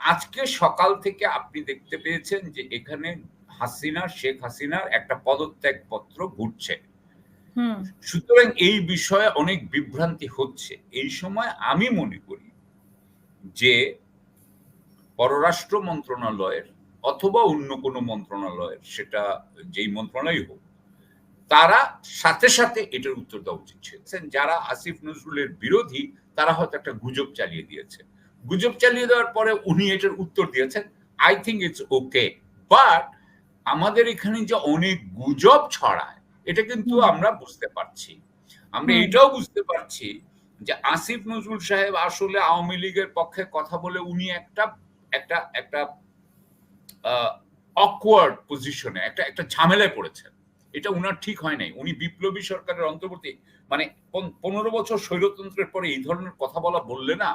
আজকে সকাল থেকে আপনি দেখতে পেয়েছেন যে এখানে হাসিনা শেখ হাসিনার একটা পদত্যাগ পত্র ঘুরছে সুতরাং এই বিষয়ে অনেক বিভ্রান্তি হচ্ছে। এই সময় আমি মনে করি যে পররাষ্ট্র মন্ত্রণালয়ের অথবা অন্য কোনো মন্ত্রণালয়ের সেটা যেই মন্ত্রণালয় হোক তারা সাথে সাথে এটার উত্তর দেওয়া উচিত। ছিল যারা আসিফ নজরুলের বিরোধী তারা হয়তো একটা গুজব চালিয়ে দিয়েছে গুজব চালিয়ে দেওয়ার পরে উনি এটার উত্তর দিয়েছেন I think it's okay but আমাদের এখানে যে অনেক গুজব ছড়ায় এটা কিন্তু আমরা বুঝতে পারছি। আমরা এটাও বুঝতে পারছি যে আসিফ নজরুল সাহেব আসলে আওয়ামী লীগের পক্ষে কথা বলে উনি একটা একটা একটা অকওয়ার্ড পজিশনে একটা একটা ঝামেলায় পড়েছেন। এটা উনার ঠিক হয় নাই। উনি বিপ্লবী সরকারের অন্তর্বর্তী মানে পনেরো বছর স্বৈরতন্ত্রের পরে এই ধরনের কথা বলা বললে না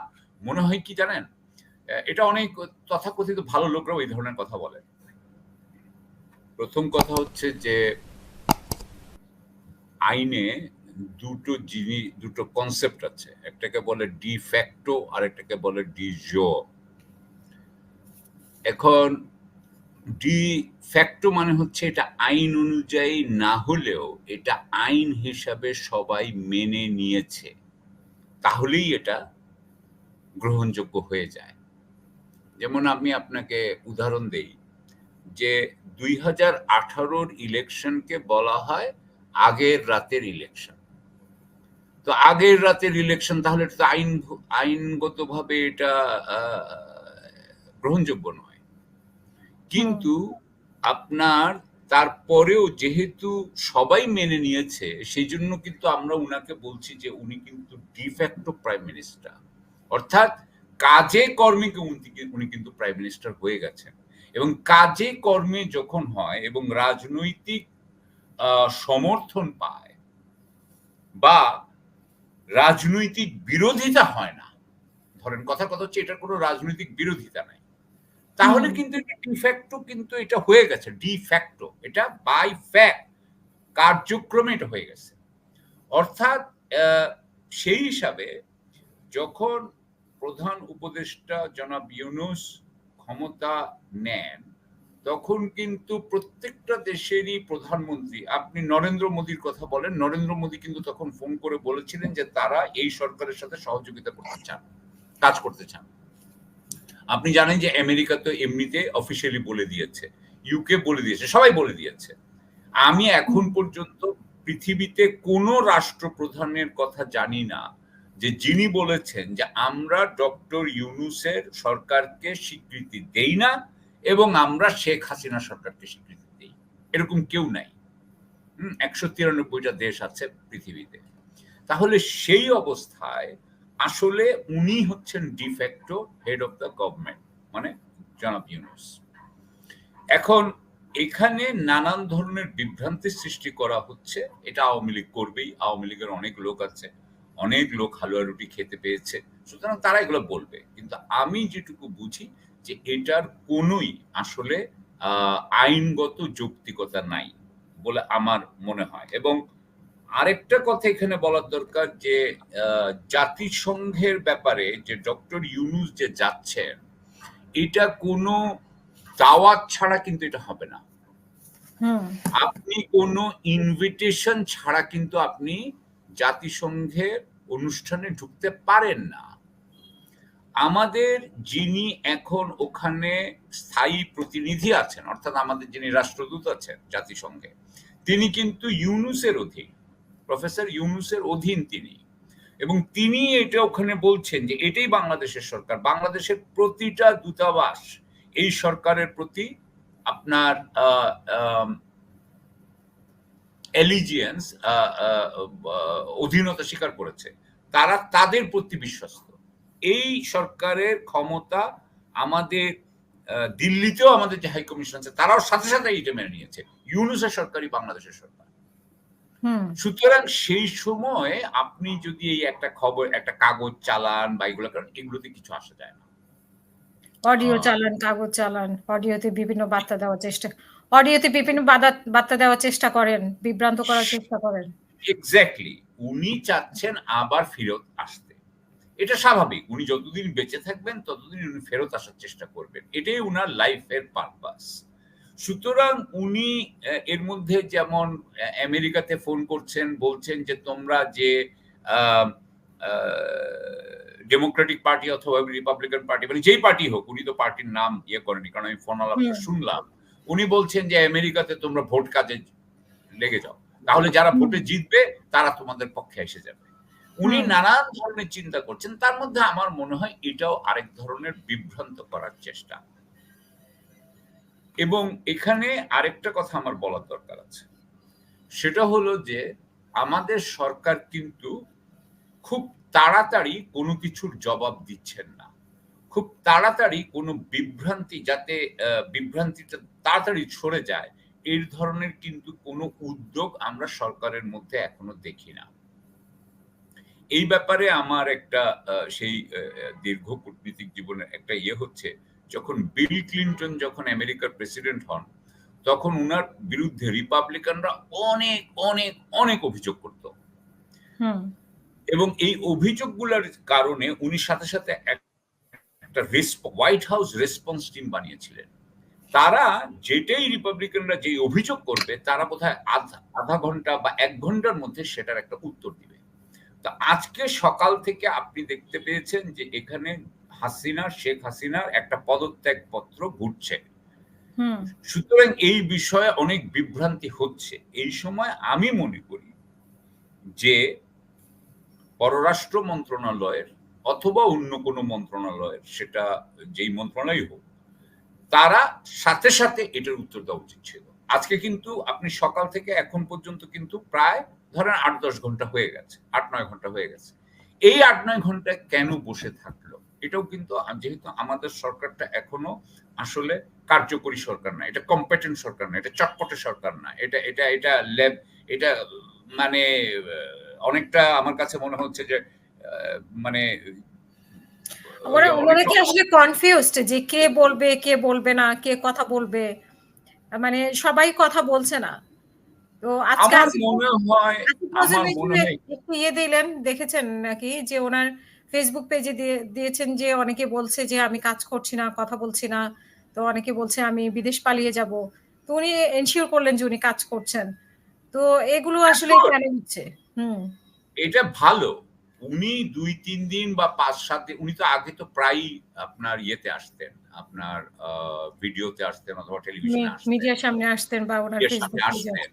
মনে হয় কি জানেন? এটা অনেক তথাকথিত ভালো লোকরাও এই ধরনের কথা বলে। প্রথম কথা হচ্ছে যে, আইনে দুটো জিনিস, দুটো কনসেপ্ট আছে। একটাকে বলে ডি ফ্যাক্টো আর একটাকে বলে ডি জো এখন ডি ফ্যাক্টো মানে হচ্ছে এটা আইন অনুযায়ী না হলেও এটা আইন হিসাবে সবাই মেনে নিয়েছে। তাহলেই এটা গ্রহণযোগ্য হয়ে যায়। যেমন আমি আপনাকে উদাহরণ দেই যে দুই হাজার আঠারোর ইলেকশনকে বলা হয় আগের রাতের ইলেকশন। তো আগের রাতের ইলেকশন তাহলে তো আইন, আইনগতভাবে এটা গ্রহণযোগ্য নয়। কিন্তু আপনার তারপরেও যেহেতু সবাই মেনে নিয়েছে, সেই জন্য কিন্তু আমরা উনাকে বলছি যে উনি কিন্তু ডিফ্যাক্টো প্রাইম মিনিস্টার অর্থাৎ কাজে কর্মে কি উনি কিন্তু প্রাইম মিনিস্টার হয়ে গেছেন। এবং কাজে কর্মে যখন হয় এবং রাজনৈতিক সমর্থন পায় বা রাজনৈতিক বিরোধিতা হয় না ধরেন কথা কথা হচ্ছে এটার কোনো রাজনৈতিক বিরোধিতা নাই। তাহলে কিন্তু এটা ডিফ্যাক্টো কিন্তু এটা হয়ে গেছে ডিফ্যাক্টো এটা বাই ফ্যাক্ট কার্যক্রমে এটা হয়ে গেছে। অর্থাৎ আহ, সেই হিসাবে যখন প্রধান উপদেষ্টা জনাব ইউনুস ক্ষমতা নেন, তখন কিন্তু প্রত্যেকটা দেশেরই প্রধানমন্ত্রী, আপনি নরেন্দ্র মোদীর কথা বলেন, নরেন্দ্র মোদী কিন্তু তখন ফোন করে বলেছিলেন যে তারা এই সরকারের সাথে সহযোগিতা করতে চান, কাজ করতে চান। আপনি জানেন যে আমেরিকা তো এমনিতে অফিসিয়ালি বলে দিয়েছে ইউকে বলে দিয়েছে, সবাই বলে দিয়েছে। আমি এখন পর্যন্ত পৃথিবীতে কোনো রাষ্ট্রপ্রধানের কথা জানি না যে যিনি বলেছেন যে আমরা ডক্টর ইউনুসের সরকারকে স্বীকৃতি দেই না এবং আমরা শেখ হাসিনা সরকারকে স্বীকৃতি দেই। এরকম কেউ নাই। একশো তিরানব্বইটা দেশ আছে পৃথিবীতে। তাহলে সেই অবস্থায় আসলে উনি হচ্ছেন de facto head of the government মানে জনাব ইউনুস। এখন এখানে নানান ধরনের বিভ্রান্তির সৃষ্টি করা হচ্ছে। এটা আওয়ামী লীগ করবেই। আওয়ামী লীগের অনেক লোক আছে। অনেক লোক হালুয়া রুটি খেতে পেয়েছে। সুতরাং তারা এগুলো বলবে। কিন্তু আমি যেটুকু বুঝি যে এটার কোনোই আসলে আইনগত যৌক্তিকতা নাই বলে আমার মনে হয়। এবং আরেকটা কথা এখানে বলার দরকার যে জাতিসংঘের ব্যাপারে যে ডক্টর ইউনুস যে যাচ্ছেন এটা কোনো দাওয়াত ছাড়া কিন্তু এটা হবে না। হুম। আপনি কোনো ইনভিটেশন ছাড়া কিন্তু আপনি জাতিসংঘের অনুষ্ঠানে ঢুকতে পারেন না। আমাদের যিনি এখন ওখানে স্থায়ী প্রতিনিধি আছেন, অর্থাৎ আমাদের যিনি রাষ্ট্রদূত আছেন জাতিসংঘে, তিনি কিন্তু ইউনুসের অধীন, প্রফেসর ইউনুসের অধীন তিনি। এবং তিনি এটা ওখানে বলছেন যে এটাই বাংলাদেশের সরকার। বাংলাদেশের প্রতিটা দূতাবাস এই সরকারের প্রতি আপনার এলিজিয়েন্স অধীনতা স্বীকার করেছে। তারা তাদের প্রতি বিশ্বস্ত। এই সরকারের ক্ষমতা আমাদের দিল্লিতেও আমাদের যে হাই কমিশন আছে তারাও সাথে সাথে এটা মেনে নিয়েছে। ইউনুসের সরকারই বাংলাদেশের সরকার। সুতরাং সেই সময় আপনি যদি এই একটা খবর একটা কাগজ চালান বা এগুলো করেন এগুলোতে কিছু আসা যায় না। অডিও চালান কাগজ চালান অডিওতে বিভিন্ন বার্তা দেওয়ার চেষ্টা অডিওতে বিভিন্ন বার্তা দেওয়ার চেষ্টা করেন বিভ্রান্ত করার চেষ্টা করেন। এক্স্যাক্টলি উনি চাচ্ছেন আবার ফেরত আসতে। এটা স্বাভাবিক। উনি যতদিন বেঁচে থাকবেন ততদিন উনি ফেরত আসার চেষ্টা করবেন। এটাই উনার লাইফের পারপাস সুতরাং উনি এর মধ্যে যেমন আমেরিকাতে ফোন করছেন বলছেন যে তোমরা যে ডেমোক্রেটিক পার্টি অথবা রিপাবলিকান পার্টি মানে যেই পার্টি হোক উনি তো পার্টির নাম ইয়ে করেনি কারণ আমি ফোন আলাপটা হুম। শুনলাম। উনি বলছেন যে আমেরিকাতে তোমরা ভোট কাজে লেগে যাও। তাহলে যারা ভোটে জিতবে তারা তোমাদের পক্ষে এসে যাবে। উনি নানান ধরনের চিন্তা করছেন। তার মধ্যে আমার মনে হয় এটাও আরেক ধরনের বিভ্রান্ত করার চেষ্টা। এবং এখানে আরেকটা কথা আমার বলার দরকার আছে। সেটা হলো যে আমাদের সরকার কিন্তু খুব তাড়াতাড়ি কোনো কিছুর জবাব দিচ্ছেন খুব তাড়াতাড়ি কোনো বিভ্রান্তি যাতে বিভ্রান্তিটা তাড়াতাড়ি সরে যায় এই ধরনের কিন্তু কোনো উদ্যোগ আমরা সরকারের মধ্যে এখনও দেখি না। এই ব্যাপারে আমার একটা সেই দীর্ঘ কূটনীতিক জীবনের একটা ইয়ে হচ্ছে যখন বিল ক্লিন্টন যখন আমেরিকার প্রেসিডেন্ট হন তখন উনার বিরুদ্ধে রিপাবলিকানরা অনেক অনেক অনেক অভিযোগ করতো। হুম। এবং এই অভিযোগগুলোর কারণে উনি সাথে সাথে এক- একটা হোয়াইট হাউস রেসপন্স টিম বানিয়েছিলেন। তারা যেটাই রিপাবলিকানরা যে অভিযোগ করবে তারা বোধহয় আধা আধা ঘণ্টা বা এক ঘণ্টার মধ্যে সেটার একটা উত্তর দিবে। তো আজকে সকাল থেকে আপনি দেখতে পেয়েছেন যে এখানে হাসিনা শেখ হাসিনার একটা পদত্যাগ পত্র ঘুরছে। হুম। সুতরাং এই বিষয়ে অনেক বিভ্রান্তি হচ্ছে। এই সময় আমি মনে করি যে পররাষ্ট্র মন্ত্রণালয়ের অথবা অন্য কোনো মন্ত্রণালয়ের, সেটা যেই মন্ত্রণালয় হোক, তারা সাথে সাথে এটার উত্তর দেওয়া উচিত ছিল। আজকে কিন্তু আপনি সকাল থেকে এখন পর্যন্ত কিন্তু প্রায় ধরেন আট দশ ঘণ্টা হয়ে গেছে, আট নয় ঘণ্টা হয়ে গেছে। এই আট নয় ঘন্টায় কেন বসে থাকল? এটাও কিন্তু যেহেতু আমাদের সরকারটা এখনও আসলে কার্যকরী সরকার না, এটা কম্পিটেন্ট সরকার না, এটা চটপটে সরকার না, এটা এটা এটা ল্যাব এটা মানে অনেকটা আমার কাছে মনে হচ্ছে যে মানে ওরা ওরা কি আসলে কনফিউজড যে কে বলবে কে বলবে না কে কথা বলবে? মানে সবাই কথা বলছে না। তো আজকে মনে হয় হয় একটু ইয়ে দিলেন দেখেছেন নাকি? যে ওনার ফেসবুক পেজে দিয়েছেন যে অনেকে বলছে যে আমি কাজ করছি না কথা বলছি না। তো অনেকে বলছে আমি বিদেশ পালিয়ে যাব। তো উনি এনশিওর করলেন যে উনি কাজ করছেন। তো এগুলো আসলে Sure. কেন হচ্ছে? হুম। এটা ভালো। উনি দুই তিন দিন বা পাঁচ সাত দিন উনি তো আগে তো প্রায়ই আপনার ইয়েতে আসতেন আপনার ভিডিওতে আসতেন অথবা টেলিভিশনে আসতেন। মিডিয়ার সামনে আসতেন বা ওনার। আসতেন।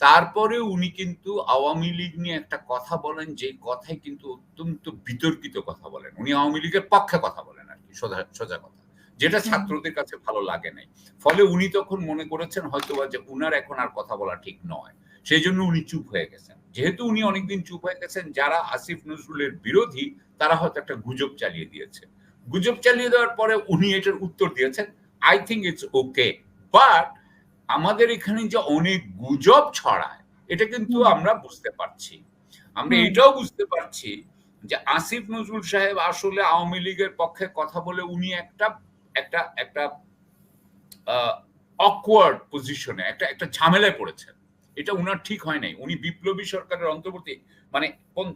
তারপরে উনি কিন্তু আওয়ামী লীগ নিয়ে একটা কথা বলেন যে কথাই কিন্তু অত্যন্ত বিতর্কিত কথা বলেন। উনি আওয়ামী লীগের পক্ষে কথা বলেন আর কি সোজা সোজা কথা। যেটা ছাত্রদের কাছে ভালো লাগে নাই। ফলে উনি তখন মনে করেছেন হয়তোবা যে উনার এখন আর কথা বলা ঠিক নয়। সেই জন্য উনি চুপ হয়ে গেছেন। যেহেতু উনি অনেকদিন চুপ হয়ে গেছেন যারা আসিফ নজরুলের বিরোধী তারা হয়তো একটা গুজব চালিয়ে দিয়েছে। গুজব চালিয়ে দেওয়ার পরে উনি এটার উত্তর দিয়েছেন I think it's okay but আমাদের এখানে যে অনেক গুজব ছড়ায় এটা কিন্তু আমরা বুঝতে পারছি। আমরা এটাও বুঝতে পারছি যে আসিফ নজরুল সাহেব আসলে আওয়ামী লীগের পক্ষে কথা বলে উনি একটা একটা একটা অকওয়ার্ড পজিশনে একটা একটা ঝামেলায় পড়েছেন। এটা উনার ঠিক হয় নাই। উনি বিপ্লবী সরকারের অন্তর্বর্তী। মানে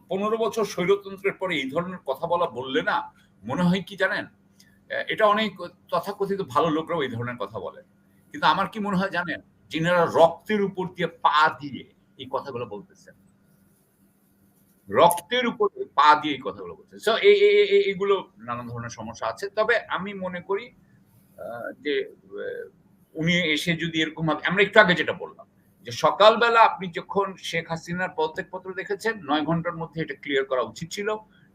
পনেরো বছর স্বৈরতন্ত্রের পরে এই ধরনের কথা বলা বললে না, মনে হয় কি জানেন? এটা অনেক তথাকথিত ভালো লোকরাও এই ধরনের কথা বলে। কিন্তু আমার কি মনে হয় জানেন? যিনারা রক্তের উপর দিয়ে পা দিয়ে এই কথাগুলো বলতেছেন। রক্তের উপর পা দিয়ে এই কথাগুলো এই- এই- এইগুলো নানান ধরনের সমস্যা আছে। তবে আমি মনে করি যে উনি এসে যদি এরকম আমরা একটু আগে যেটা বললাম যে সকালবেলা আপনি যখন শেখ হাসিনার পদত্যাগপত্র দেখেছেন নয় ঘণ্টার মধ্যে এটা ক্লিয়ার করা উচিত ছিল।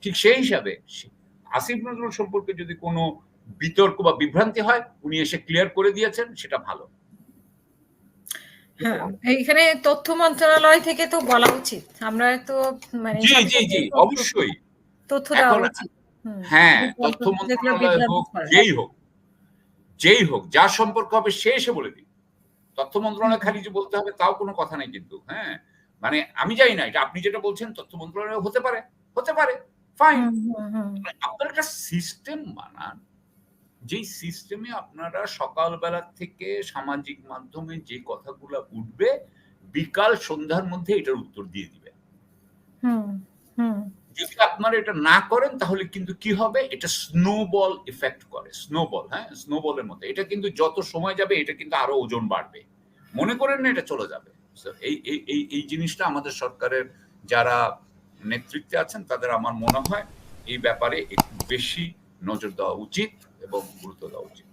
ঠিক সেই হিসাবে আসিফ নজরুল সম্পর্কে যদি কোনো বিতর্ক বা বিভ্রান্তি হয় উনি এসে ক্লিয়ার করে দিয়েছেন সেটা ভালো। হ্যাঁ এইখানে তথ্য মন্ত্রণালয় থেকে তো বলা উচিত। আমরা তো মানে জি জি জি অবশ্যই। তথ্য দেওয়া উচিত। হ্যাঁ তথ্য মন্ত্রণালয় হোক যেই হোক যেই হোক যার সম্পর্ক হবে সে এসে বলে দিক। তথ্য মন্ত্রণালয় খালি যে বলতে হবে তাও কোনো কথা নেই কিন্তু হ্যাঁ মানে আমি জানি না এটা আপনি যেটা বলছেন তথ্য মন্ত্রণালয় হতে পারে হতে পারে ফাইন হুম। আপনার একটা সিস্টেম বানান যেই সিস্টেমে আপনারা সকালবেলা থেকে সামাজিক মাধ্যমে যে কথাগুলো উঠবে বিকাল সন্ধ্যার মধ্যে এটার উত্তর দিয়ে দিবে হুম, হুম। যদি আপনারা এটা না করেন, তাহলে কিন্তু কি হবে? এটা স্নোবল ইফেক্ট করে। স্নোবল হ্যাঁ? স্নোবলের মতো এটা কিন্তু যত সময় যাবে, এটা কিন্তু আরও ওজন বাড়বে। মনে করেন না এটা চলে যাবে। এই এই এই জিনিসটা আমাদের সরকারের যারা নেতৃত্বে আছেন, তাদের আমার মনে হয় এই ব্যাপারে একটু বেশি নজর দেওয়া উচিত এবং গুরুত্ব দেওয়া উচিত।